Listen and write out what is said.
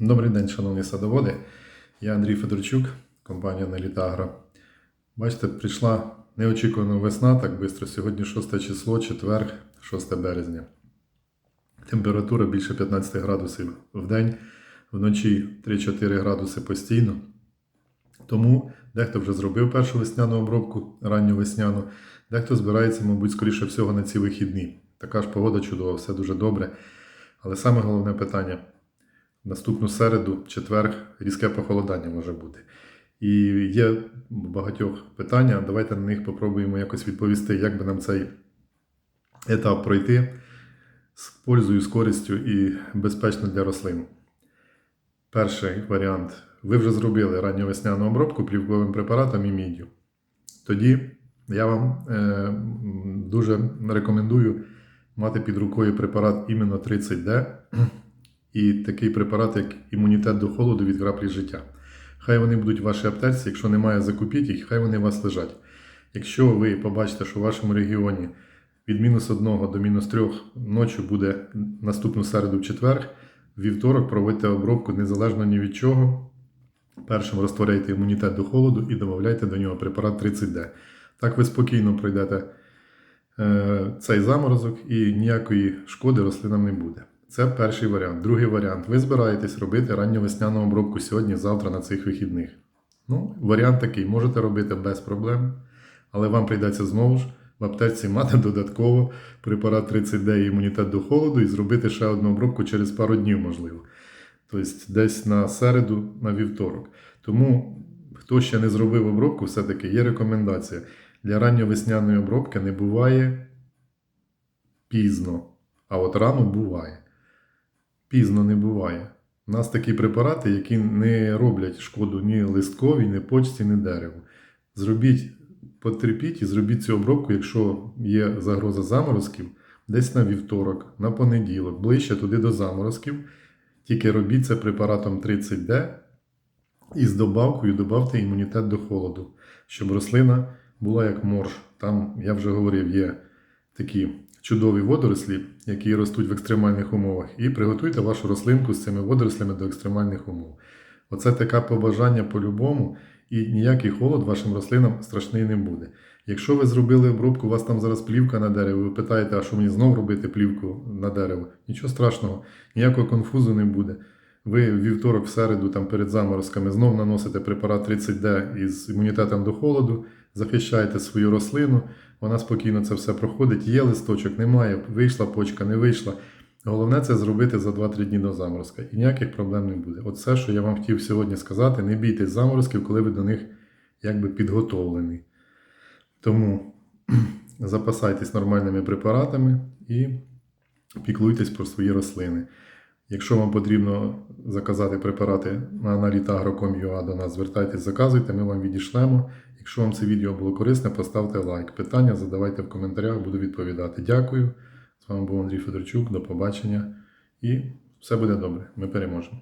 Добрий день, шановні садоводи. Я Андрій Федорчук, компанія Нелітагро. Бачите, прийшла неочікувана весна так швидко. Сьогодні 6 число, четвер, 6 березня. Температура більше 15 градусів в день, вночі 3-4 градуси постійно. Тому дехто вже зробив першу весняну обробку, ранню весняну, дехто збирається, мабуть, скоріше всього на ці вихідні. Така ж погода чудова, все дуже добре. Але саме головне питання наступну середу, четвер, різке похолодання може бути. І є багатьох питання. Давайте на них попробуємо якось відповісти, як би нам цей етап пройти з пользою, з користю і безпечно для рослин. Перший варіант. Ви вже зробили ранньовесняну обробку плівковим препаратом і міддю. Тоді я вам е, дуже рекомендую мати під рукою препарат іменно 30D і такий препарат, як імунітет до холоду від краплі життя. Хай вони будуть в вашій аптеці, якщо немає, закупіть їх, хай вони у вас лежать. Якщо ви побачите, що в вашому регіоні від мінус 1 до мінус 3 ночі буде наступну середу в четвер, вівторок проводьте обробку незалежно ні від чого. Першим розтворяйте імунітет до холоду і додавайте до нього препарат 30D. Так ви спокійно пройдете е, цей заморозок і ніякої шкоди рослинам не буде. Це перший варіант. Другий варіант. Ви збираєтесь робити ранньовесняну обробку сьогодні, завтра на цих вихідних. Ну, варіант такий, можете робити без проблем, але вам прийдеться знову ж в аптеці мати додатково препарат 30D і імунітет до холоду і зробити ще одну обробку через пару днів, можливо. Тобто десь на середу, на вівторок. Тому, хто ще не зробив обробку, все-таки є рекомендація. Для ранньовесняної обробки не буває пізно, а от рано буває. Пізно не буває. У нас такі препарати, які не роблять шкоду ні листковій, ні почці, ні дереву. Зробіть, потерпіть і зробіть цю обробку, якщо є загроза заморозків, десь на вівторок, на понеділок, ближче туди до заморозків. Тільки робіть це препаратом 30D і з добавкою додавте імунітет до холоду, щоб рослина була як морж. Там, я вже говорив, є такі чудові водорослі, які ростуть в екстремальних умовах, і приготуйте вашу рослинку з цими водорослями до екстремальних умов. Оце таке побажання по-любому, і ніякий холод вашим рослинам страшний не буде. Якщо ви зробили обробку, у вас там зараз плівка на дереві, ви питаєте, а що мені знову робити плівку на дерево? Нічого страшного, ніякого конфузу не буде. Ви в вівторок, в середу, там перед заморозками знов наносите препарат 30D із імунітетом до холоду, захищаєте свою рослину, вона спокійно це все проходить. Є листочок, немає, вийшла почка, не вийшла. Головне це зробити за 2-3 дні до заморозка. І ніяких проблем не буде. От все, що я вам хотів сьогодні сказати, не бійтесь заморозків, коли ви до них якби підготовлені. Тому запасайтесь нормальними препаратами і піклуйтесь про свої рослини. Якщо вам потрібно заказати препарати на analita.agro.com.ua до нас, звертайтесь, заказуйте, ми вам відійшлемо. Якщо вам це відео було корисне, поставте лайк. Питання задавайте в коментарях, буду відповідати. Дякую. З вами був Андрій Федорчук. До побачення. І все буде добре. Ми переможемо.